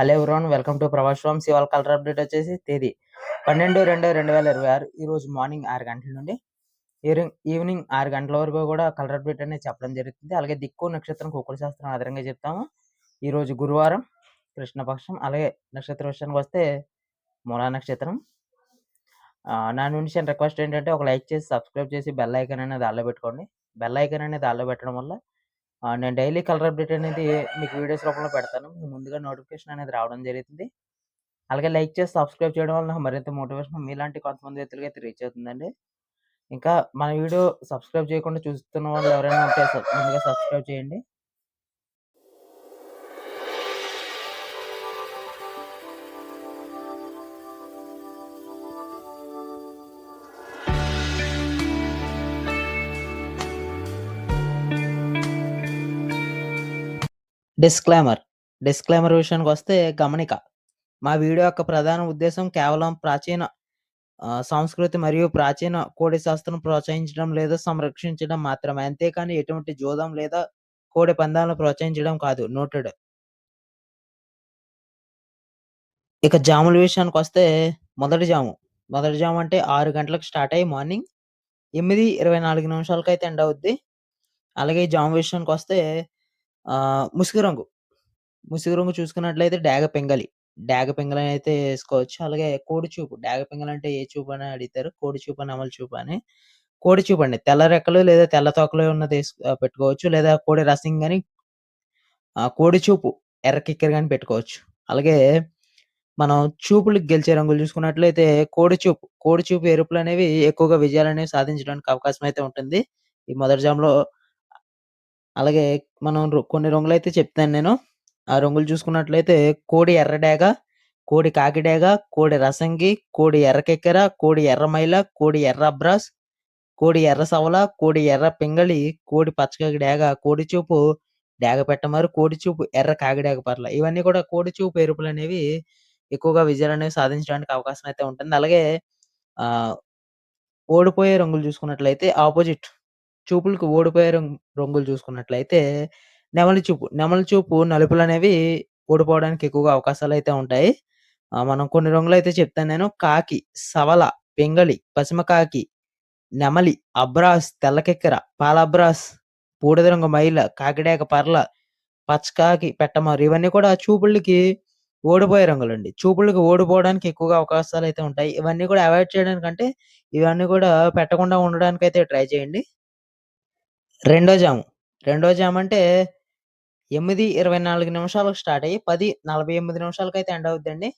Hello everyone welcome to Prabhas ఫ్రమ్స్ ఇవాళ colour update వచ్చేసి తేదీ పన్నెండు రెండు రెండు వేల ఇరవై ఆరు. ఈరోజు మార్నింగ్ ఆరు గంటల నుండి ఈవినింగ్ ఈవినింగ్ ఆరు గంటల వరకు కూడా కలర్ అప్డేట్ అనేది చెప్పడం జరుగుతుంది. అలాగే దిక్కు నక్షత్రం కుక్కల శాస్త్రం ఆధారంగా చెప్తాము. ఈరోజు గురువారం కృష్ణపక్షం అలాగే నక్షత్ర విషయానికి వస్తే మూలా నక్షత్రం. నా నుంచి రిక్వెస్ట్ ఏంటంటే ఒక లైక్ చేసి సబ్స్క్రైబ్ చేసి బెల్ ఐకాన్ అనేది ఆల్లో పెట్టుకోండి. బెల్ ఐకాన్ అనేది ఆల్లో పెట్టడం వల్ల నేను డైలీ కలర్ అప్డేట్ అనేది మీకు వీడియోస్ రూపంలో పెడతాను. ముందుగా నోటిఫికేషన్ అనేది రావడం జరుగుతుంది. అలాగే లైక్ చేసి సబ్స్క్రైబ్ చేయడం వల్ల మరింత మోటివేషన్ మీలాంటి కొంతమంది వ్యక్తులకి అయితే రీచ్ అవుతుందండి. ఇంకా మన వీడియో సబ్స్క్రైబ్ చేయకుండా చూస్తున్న వాళ్ళు ఎవరైనా ఉంటే ముందుగా సబ్స్క్రైబ్ చేయండి. డిస్క్లైమర్ డిస్క్లైమర్ విషయానికి వస్తే గమనిక. మా వీడియో యొక్క ప్రధాన ఉద్దేశం కేవలం ప్రాచీన సంస్కృతి మరియు ప్రాచీన కోడి శాస్త్రం ప్రోత్సహించడం లేదా సంరక్షించడం మాత్రమే. అంతేకాని ఎటువంటి జోదం లేదా కోడి పందాలను ప్రోత్సహించడం కాదు. నోటెడ్ ఇక జాముల విషయానికి వస్తే మొదటి జాము. మొదటి జాము అంటే ఆరు గంటలకు స్టార్ట్ అయ్యి మార్నింగ్ ఎనిమిది ఇరవై నాలుగు నిమిషాలకైతే ఎండ ఎండ్ అవుద్ది. అలాగే జాము విషయానికి వస్తే ఆ, ముసుగు రంగు. ముసుగు రంగు చూసుకున్నట్లయితే డాగ పెంగలి. డాగ పెంగలి అయితే వేసుకోవచ్చు. అలాగే కోడి చూపు. డాగ పెంగలి అంటే ఏ చూపు అని అడుగుతారు? కోడి చూపు అని అమలు చూపు అని. కోడి చూపు అండి. తెల్ల రెక్కలు లేదా తెల్ల తోకలు ఉన్నది వేసు- పెట్టుకోవచ్చు. లేదా కోడి రసింగ్ అని ఆ, కోడి చూపు ఎర్ర కిక్కెర కానీ పెట్టుకోవచ్చు. అలాగే మనం చూపులు గెలిచే రంగులు చూసుకున్నట్లయితే కోడి చూపు. కోడి చూపు ఎరుపులు అనేవి ఎక్కువగా విజయాలు అనేవి సాధించడానికి అవకాశం అయితే ఉంటుంది. ఈ మొదటి జాములో అలాగే మనం కొన్ని రంగులు అయితే చెప్తాను నేను. ఆ రంగులు చూసుకున్నట్లయితే కోడి ఎర్ర డేగ కోడి కాకిడేగ, కోడి రసంగి కోడి ఎర్ర కెక్కెర కోడి ఎర్ర మైల కోడి ఎర్ర అబ్రాస్ కోడి ఎర్ర సవల కోడి ఎర్ర పింగళి కోడి పచ్చకాకి డేగ కోడి చూపు డేగ పెట్టమారు కోడి చూపు ఎర్ర కాకిడేగ పర్ల. ఇవన్నీ కూడా కోడి చూపు ఎరుపులు అనేవి ఎక్కువగా విజయాలు అనేవి సాధించడానికి అవకాశం అయితే ఉంటుంది. అలాగే ఆ ఓడిపోయే రంగులు చూసుకున్నట్లయితే ఆపోజిట్ చూపులకు ఓడిపోయే రంగు రంగులు చూసుకున్నట్లయితే నెమలి చూపు నెమలి చూపు నలుపులు అనేవి ఓడిపోవడానికి ఎక్కువగా అవకాశాలు అయితే ఉంటాయి. ఆ, మనం కొన్ని రంగులు అయితే చెప్తాను నేను. కాకి సవల పింగళి పసిమ కాకి నెమలి అబ్రాస్ తెల్లకెక్కెర పాలబ్రాస్ బూడిద రంగు మైల కాకిడేక పర్ల పచ్చకాకి పెట్టమారు ఇవన్నీ కూడా చూపులకి ఓడిపోయే రంగులండి. చూపులకి ఓడిపోవడానికి ఎక్కువగా అవకాశాలు అయితే ఉంటాయి. ఇవన్నీ కూడా అవాయిడ్ చేయడానికంటే ఇవన్నీ కూడా పెట్టకుండా ఉండడానికి అయితే ట్రై చేయండి. రెండో జాము. రెండో జాము అంటే ఎనిమిది ఇరవై నాలుగు నిమిషాలకు స్టార్ట్ అయ్యి పది నలభై ఎనిమిది నిమిషాలకు అయితే ఎండ్ అవుద్దండి.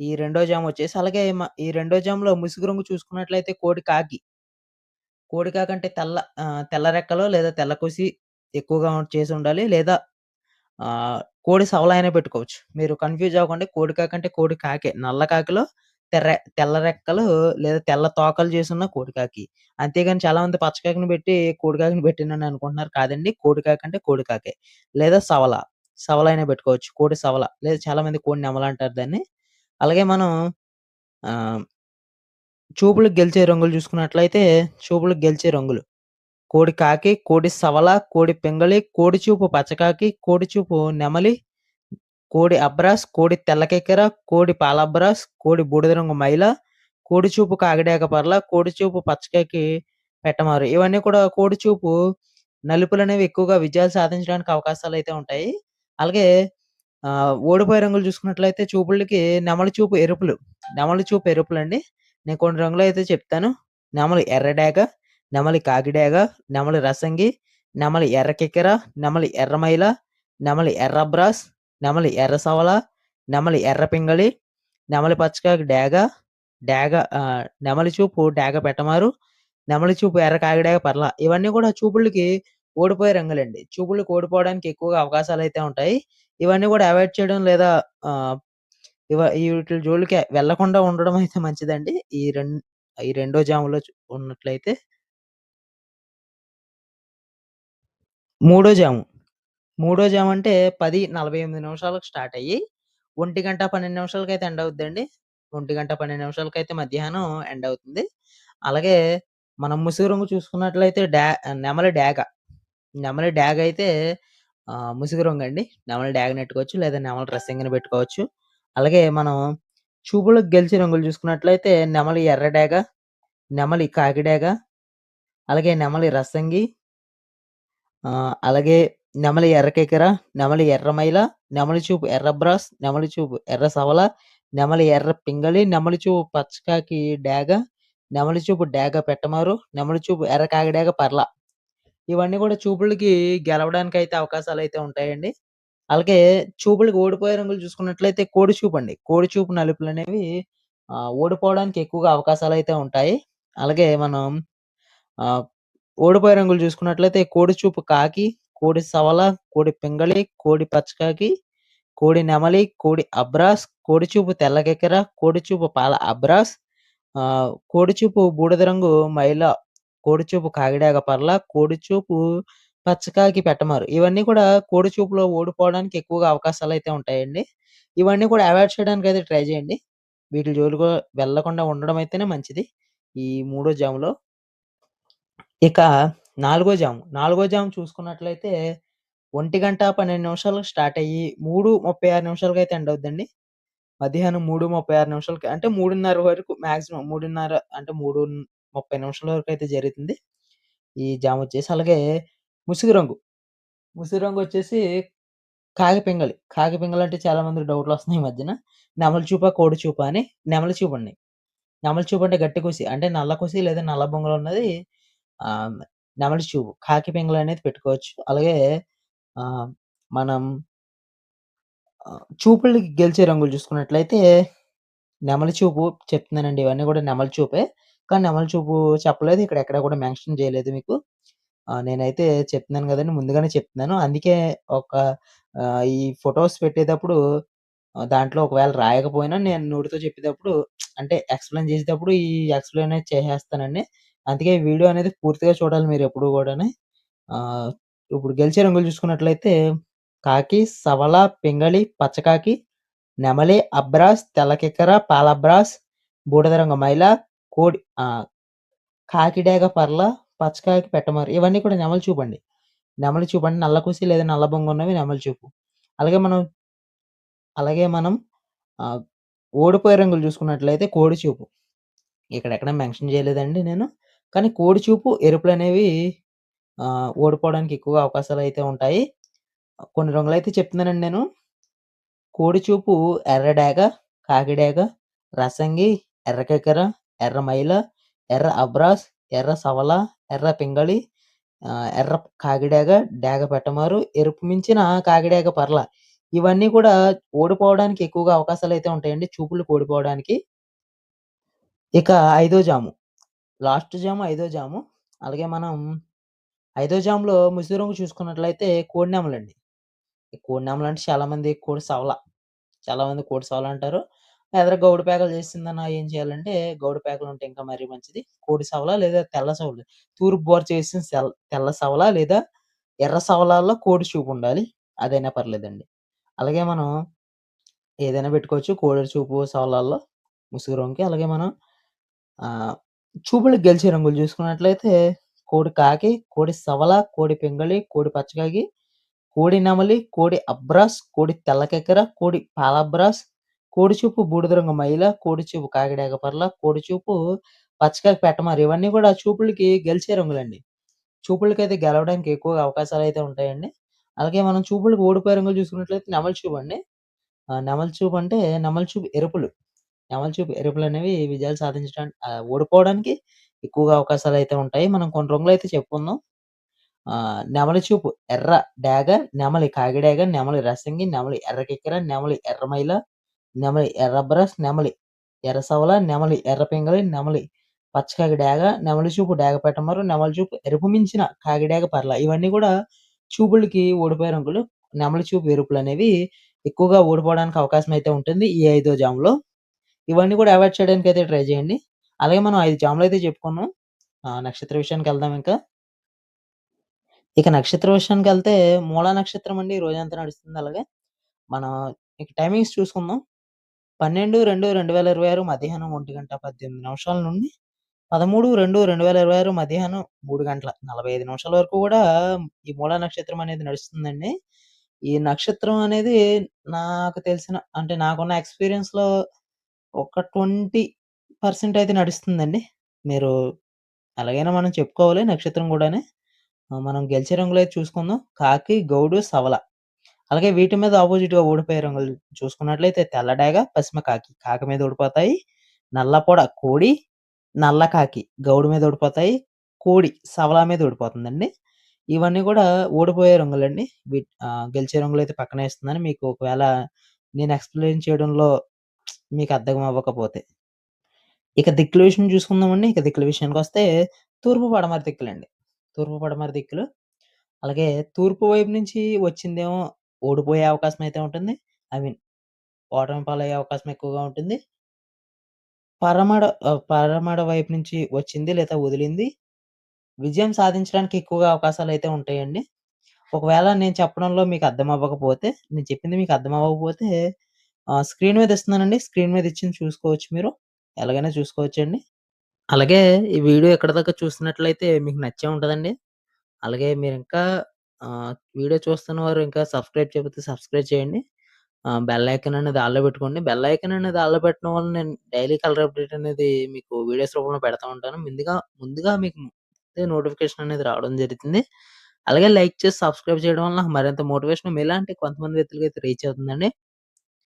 ఈ రెండో జాము వచ్చేసి అలాగే మ- ఈ రెండో జాములో ముసుగు రంగు చూసుకున్నట్లయితే కోడి కాకి. కోడి కాకి అంటే తెల్ల ఆ, తెల్ల రెక్కలో లేదా తెల్ల కుసి ఎక్కువగా చేసి ఉండాలి లేదా ఆ కోడి సవల అయినా పెట్టుకోవచ్చు. మీరు కన్ఫ్యూజ్ అవ్వకండి. కోడి కాకి అంటే కోడి కాకే. నల్ల కాకిలో తెర్ర తెల్ల రెక్కలు లేదా తెల్ల తోకలు చేసిన కోడికాకి. అంతేగాని చాలా మంది పచ్చకాకిని పెట్టి కోడికాకిని పెట్టినని అనుకుంటున్నారు కాదండి. కోడికాకి అంటే కోడికాకే. లేదా సవల సవల అయినా పెట్టుకోవచ్చు. కోడి సవల లేదా చాలా మంది కోడి నెమల అంటారు దాన్ని. అలాగే మనం ఆ చూపులకు గెలిచే రంగులు చూసుకున్నట్లయితే చూపులకు గెలిచే రంగులు. కోడి కాకి కోడి సవల కోడి పింగళి కోడి చూపు పచ్చకాకి కోడి చూపు నెమలి కోడి అబ్రాస్ కోడి తెల్లకెక్కెర కోడి పాలబ్రాస్ కోడి బూడిద రంగు మైల కోడి చూపు కాకిడేక పర్ల కోడి చూపు పెట్టమారు. ఇవన్నీ కూడా కోడి చూపు నలుపులు అనేవి ఎక్కువగా విజయాలు సాధించడానికి అవకాశాలు అయితే ఉంటాయి. అలాగే ఓడిపోయే రంగులు చూసుకున్నట్లయితే చూపులకి నెమలి చూపు ఎరుపులు. నెమలి చూపు ఎరుపులు అండి నేను కొన్ని రంగులు అయితే చెప్తాను. నెమలి ఎర్రడేగ నెమలి కాగిడేగ నెమలి రసంగి నెమలి ఎర్ర కిక్కెర నెమలి ఎర్రమైల నెమలి ఎర్రబ్రాస్ నెమలి ఎర్ర సవల నెమలి ఎర్ర పింగళి నెమలి పచ్చకాకి డేగ డేగ నెమలి చూపు డేగ పెట్టమారు నెమలి చూపు ఎర్ర కాగిడేగ పర్ల ఇవన్నీ కూడా చూపులకి ఓడిపోయే రంగులండి చూపులకు ఓడిపోవడానికి ఎక్కువగా అవకాశాలు అయితే ఉంటాయి ఇవన్నీ కూడా అవాయిడ్ చేయడం లేదా ఇవ వీటి జోలికి వెళ్ళకుండా ఉండడం అయితే మంచిదండి ఈ రెండు ఈ రెండో జాములో ఉన్నట్లయితే మూడో జాము మూడో జామ్ అంటే పది నలభై ఎనిమిది నిమిషాలకు స్టార్ట్ అయ్యి ఒంటి గంట పన్నెండు నిమిషాలకి అయితే ఎండ్ అవుద్దండి ఒంటి గంట పన్నెండు నిమిషాలకు అయితే మధ్యాహ్నం ఎండ్ అవుతుంది అలాగే మనం ముసుగు రంగు చూసుకున్నట్లయితే డా నెమలి డాగ నెమలి డాగ అయితే ఆహ్, ముసుగు రంగండి. నెమలి డాగ నెట్టుకోవచ్చు. లేదా నెమలి డ్రెస్సింగ్‌ని పెట్టుకోవచ్చు. అలాగే మనం చూపులకు గెలిచే రంగులు చూసుకున్నట్లయితే నెమలి ఎర్ర డాగ, నెమలి కాకి డాగ, అలాగే నెమలి రసంగి ఆహ్, అలాగే నెమలి ఎర్ర నెమలి ఎర్రమైల నెమలి చూపు ఎర్ర బ్రాస్, నెమలి చూపు ఎర్ర సవల, నెమలి ఎర్ర పింగళి, నెమలి చూపు పచ్చకాకి డాగ, నెమలి చూపు డాగ పెట్టమారు, నెమలి చూపు ఎర్ర కాకిడాగ పర్ల. ఇవన్నీ కూడా చూపులకి గెలవడానికి అయితే అవకాశాలు అయితే ఉంటాయండి. అలాగే చూపులకి ఓడిపోయే రంగులు చూసుకున్నట్లయితే కోడి అండి కోడి చూపు నలుపులు అనేవి ఓడిపోవడానికి ఎక్కువగా అవకాశాలు అయితే ఉంటాయి. అలాగే మనం ఓడిపోయే రంగులు చూసుకున్నట్లయితే కోడి చూపు కాకి, కోడి సవల, కోడి పింగళి, కోడి పచ్చకాకి, కోడి నెమలి, కోడి అబ్రాస్, కోడి చూపు తెల్ల కెకెర, కోడి చూపు పాల అబ్రాస్, ఆ కోడి చూపు బూడిద రంగు మైల, కోడి చూపు కాగిడాగ పర్ల, కోడి చూపు పచ్చకాకి పెట్టమారు. ఇవన్నీ కూడా కోడి చూపులో ఓడిపోవడానికి ఎక్కువగా అవకాశాలు అయితే ఉంటాయండి. ఇవన్నీ కూడా అవాయిడ్ చేయడానికి అయితే ట్రై చేయండి. వీటి జోలికి వెళ్ళకుండా ఉండడం అయితేనే మంచిది. ఈ మూడో జాములో. ఇక నాలుగో జాము. నాలుగో జాము చూసుకున్నట్లయితే 1:12 నిమిషాలకు స్టార్ట్ అయ్యి మూడు ముప్పై ఆరు నిమిషాలకి అయితే ఎండ్ అవుద్దండి. మధ్యాహ్నం 3:36 నిమిషాలకి అంటే 3:30 వరకు మాక్సిమం 3:30 అంటే 3:30 నిమిషాల వరకు అయితే జరుగుతుంది. ఈ జామ్ వచ్చేసి అలాగే ముసుగు రంగు. ముసుగు రంగు వచ్చేసి కాగిపింగలి కాగిపింగలి అంటే చాలా మంది డౌట్‌లు వస్తున్నాయి ఈ మధ్యన. నెమలి చూప కోడి చూప అని. నెమలి చూపండి. నెమలి చూప అంటే గట్టి కుసి. అంటే నల్ల కుసి లేదా నల్ల బొంగలు ఉన్నది నెమలి చూపు. కాకి పింగళి అనేది పెట్టుకోవచ్చు. అలాగే మనం చూపులు గెలిచే రంగులు చూసుకున్నట్లయితే నెమలి చూపు చెప్తున్నానండి. ఇవన్నీ కూడా నెమలి చూపే. కానీ నెమలి చూపు చెప్పలేదు. ఇక్కడ ఎక్కడ కూడా మెన్షన్ చేయలేదు మీకు. నేనైతే చెప్తున్నాను కదండి ముందుగానే చెప్తున్నాను. అందుకే ఒక ఈ ఫొటోస్ పెట్టేటప్పుడు దాంట్లో ఒకవేళ రాయకపోయినా నేను నోటితో చెప్పేటప్పుడు అంటే ఎక్స్‌ప్లెయిన్ చేసేటప్పుడు ఈ ఎక్స్‌ప్లెయిన్ అనేది చేసేస్తానండి. అందుకే వీడియో అనేది పూర్తిగా చూడాలి మీరు ఎప్పుడు ఆహ్, ఇప్పుడు గెలిచే రంగులు చూసుకున్నట్లయితే కాకి, సవల, పింగళి, పచ్చకాకి, నెమలి, అబ్రాస్, తెల్లకిక్కర, పాలబ్రాస్, బూడిద రంగు మైల, కోడి కాకిడేగ పర్ల, పచ్చకాకి పెట్టమారు. ఇవన్నీ కూడా నెమలి చూపండి. నెమలి చూపండి అంటే నల్ల లేదా నల్ల బొంగు ఉన్నవి నెమలి చూపు. అలాగే మనం అలాగే మనం ఆహ్, ఓడిపోయే రంగులు చూసుకున్నట్లయితే కోడి చూపు. ఇక్కడెక్కడ మెన్షన్ చేయలేదండి నేను. కానీ కోడి చూపు, ఎరుపులనేవి ఆహ్, ఓడిపోవడానికి ఎక్కువగా అవకాశాలైతే ఉంటాయి. కొన్ని రంగులైతే చెప్తున్నానండి నేను. కోడి చూపు ఎర్ర డేగ కాకి రసంగి, ఎర్ర కెకర, ఎర్ర మైల, ఎర్ర అబ్రాస్, ఎర్ర సవల, ఎర్ర పింగళి, ఆహ్, ఎర్ర కాకిడాగ, డాగ పెట్టమారు, ఎరుపు మించిన కాకిడాగ పర్ల. ఇవన్నీ కూడా ఓడిపోవడానికి ఎక్కువగా అవకాశాలైతే ఉంటాయండి. చూపులకు ఓడిపోవడానికి. ఇక ఐదో జాము. లాస్ట్ జాము ఐదో జాము. అలాగే మనం ఐదో జాములో ముసుగు రంగు చూసుకున్నట్లయితే కోడినేమలండి ఈ కోడి చాలామంది కోడి సవల. చాలామంది కోడి సవల అంటారు. ఎదర గౌడు పేకలు చేసిందన్న ఏం చేయాలంటే గౌడు పేకలు ఉంటే ఇంకా మరీ మంచిది. కోడి సవల లేదా తెల్ల సవల. తూర్పు బోర చేసిన సెల్ తెల్ల సవల లేదా ఎర్ర సవలాల్లో కోడి చూపు ఉండాలి. అదైనా పర్లేదండి. అలాగే మనం ఏదైనా పెట్టుకోవచ్చు. కోడి చూపు సవలాల్లో ముసుగు రంగుకి. అలాగే మనం ఆహ్, చూపులకు గెలిచే రంగులు చూసుకున్నట్లయితే కోడి కాకి, కోడి సవల, కోడి పింగళి, కోడి పచ్చకాకి, కోడి నెమలి, కోడి అబ్రాస్, కోడి తెల్లకెక్కర కోడి పాలబ్రాస్, కోడి చూపు బూడిద రంగు మైల, కోడి చూపు కాకిడాగ పర్ల, కోడి చూపు పచ్చకాకి పెట్టమారు. ఇవన్నీ కూడా చూపులకి గెలిచే రంగులండి. చూపులకైతే గెలవడానికి ఎక్కువగా అవకాశాలైతే ఉంటాయండి. అలాగే మనం చూపులకు ఓడిపోయే రంగులు చూసుకున్నట్లయితే నెమలి చూపు అండి. ఆహ్, నెమలి చూపు అంటే నెమలి చూపు ఎరుపులు. చూపు ఎరుపులు అనేవి విజయాలు సాధించడానికి ఓడిపోవడానికి ఎక్కువగా అవకాశాలు అయితే ఉంటాయి. మనం కొన్ని రంగులు అయితే చెప్పుకుందాం. ఆహ్, నెమలి చూపు ఎర్ర డాగ, నెమలి కాకిడాగ, నెమలి రసంగి, నెమలి ఎర్ర కిక్కెర, నెమలి ఎర్ర మైల, నెమలి ఎర్ర బ్రష్, నెమలి ఎర్ర సవల, నెమలి ఎర్ర పింగళి, నెమలి పచ్చకాకి డాగ, నెమలి చూపు డాగ పెట్టమారు, నెమలి చూపు ఎరుపు మించిన కాకిడాగ పర్ల. ఇవన్నీ కూడా చూపులకి ఓడిపోయే రంగులు. నెమలి చూపు ఎరుపులనేవి ఎక్కువగా ఓడిపోవడానికి అవకాశం అయితే ఉంటుంది. ఈ ఐదో జాములో. ఇవన్నీ కూడా అవాయిడ్ చేయడానికి అయితే ట్రై చేయండి. అలాగే మనం ఐదు జాములు అయితే చెప్పుకున్నాం. నక్షత్ర నక్షత్ర విషయానికెళ్దాం ఇంకా. ఇక నక్షత్ర విషయానికి వెళ్తే మూలా నక్షత్రం అండి రోజంతా నడుస్తుంది అలాగే. మనం ఇక టైమింగ్స్ చూసుకుందాం. 12-2-2026 మధ్యాహ్నం 1:18 నిమిషాల నుండి 13/2/2026 మధ్యాహ్నం మూడు గంటల 45 నిమిషాల వరకు కూడా ఈ మూలా నక్షత్రం అనేది నడుస్తుందండి. ఈ నక్షత్రం అనేది నాకు తెలిసిన అంటే నాకున్న ఎక్స్‌పీరియన్స్‌లో ఒక 20% అయితే నడుస్తుందండి. మీరు ఎలాగైనా మనం చెప్పుకోవాలి నక్షత్రం గూడాని. ఆహ్, మనం గెలిచే రంగులైతే చూసుకుందాం. కాకి, గౌడు, సవల. అలాగే వీటి మీద అపోజిట్‌గా ఓడిపోయే రంగులు చూసుకున్నట్లయితే తెల్ల డేగ, పశ్చిమ కాకి. కాకి మీద ఓడిపోతాయి. నల్ల పొడ కోడి, నల్ల కాకి గౌడు మీద ఓడిపోతాయి. కోడి సవల మీద ఓడిపోతుందండి. ఇవన్నీ గూడా ఓడిపోయే రంగులండి. వీట్ ఆహ్, గెలిచే రంగులైతే పక్కనే ఇస్తున్నాను. మీకు ఒకవేళ నేను ఎక్స్‌ప్లెయిన్ చేయడంలో మీకు అర్థం అవ్వకపోతే. ఇక దిక్కుల విషయం చూసుకుందామండి. ఇక దిక్కుల విషయానికి వస్తే తూర్పు, పడమర దిక్కులండి. తూర్పు, పడమర దిక్కులు. అలాగే తూర్పు వైపు నుంచి వచ్చిందేమో ఓడిపోయే అవకాశం అయితే ఉంటుంది. ఐ మీన్ ఓటమి పాలయ్యే అవకాశం ఎక్కువగా ఉంటుంది. పరమడ పరమడ వైపు నుంచి వచ్చింది లేదా వదిలింది విజయం సాధించడానికి ఎక్కువగా అవకాశాలు అయితే ఉంటాయండి. ఒకవేళ నేను చెప్పడంలో మీకు అర్థం అవ్వకపోతే, నేను చెప్పింది మీకు అర్థం అవ్వకపోతే స్క్రీన్ మీద ఇస్తున్నానండి. స్క్రీన్ మీద ఇచ్చింది చూసుకోవచ్చు మీరు. ఎలాగైనా చూసుకోవచ్చండి. అలాగే ఈ వీడియో ఎక్కడి దాకా చూస్తున్నట్లయితే మీకు నచ్చే ఉంటదండి. అలాగే మీరు ఇంకా వీడియో చూస్తున్న వారు ఇంకా సబ్స్క్రైబ్ చేయకపోతే సబ్స్క్రైబ్ చేయండి. బెల్ ఐకన్ అనేది ఆల్‌లో పెట్టుకోండి. బెల్ ఐకన్ అనేది ఆల్‌లో పెట్టడం వల్ల నేను డైలీ కలర్ అప్డేట్ అనేది మీకు వీడియోస్ రూపంలో పెడతా ఉంటాను. ముందుగా ముందుగా మీకు నోటిఫికేషన్ అనేది రావడం జరుగుతుంది. అలాగే లైక్ చేసి సబ్స్క్రైబ్ చేయడం వల్ల మరింత మోటివేషన్ ఇలాంటి కొంతమంది వ్యక్తులకైతే రీచ్ అవుతుందండి.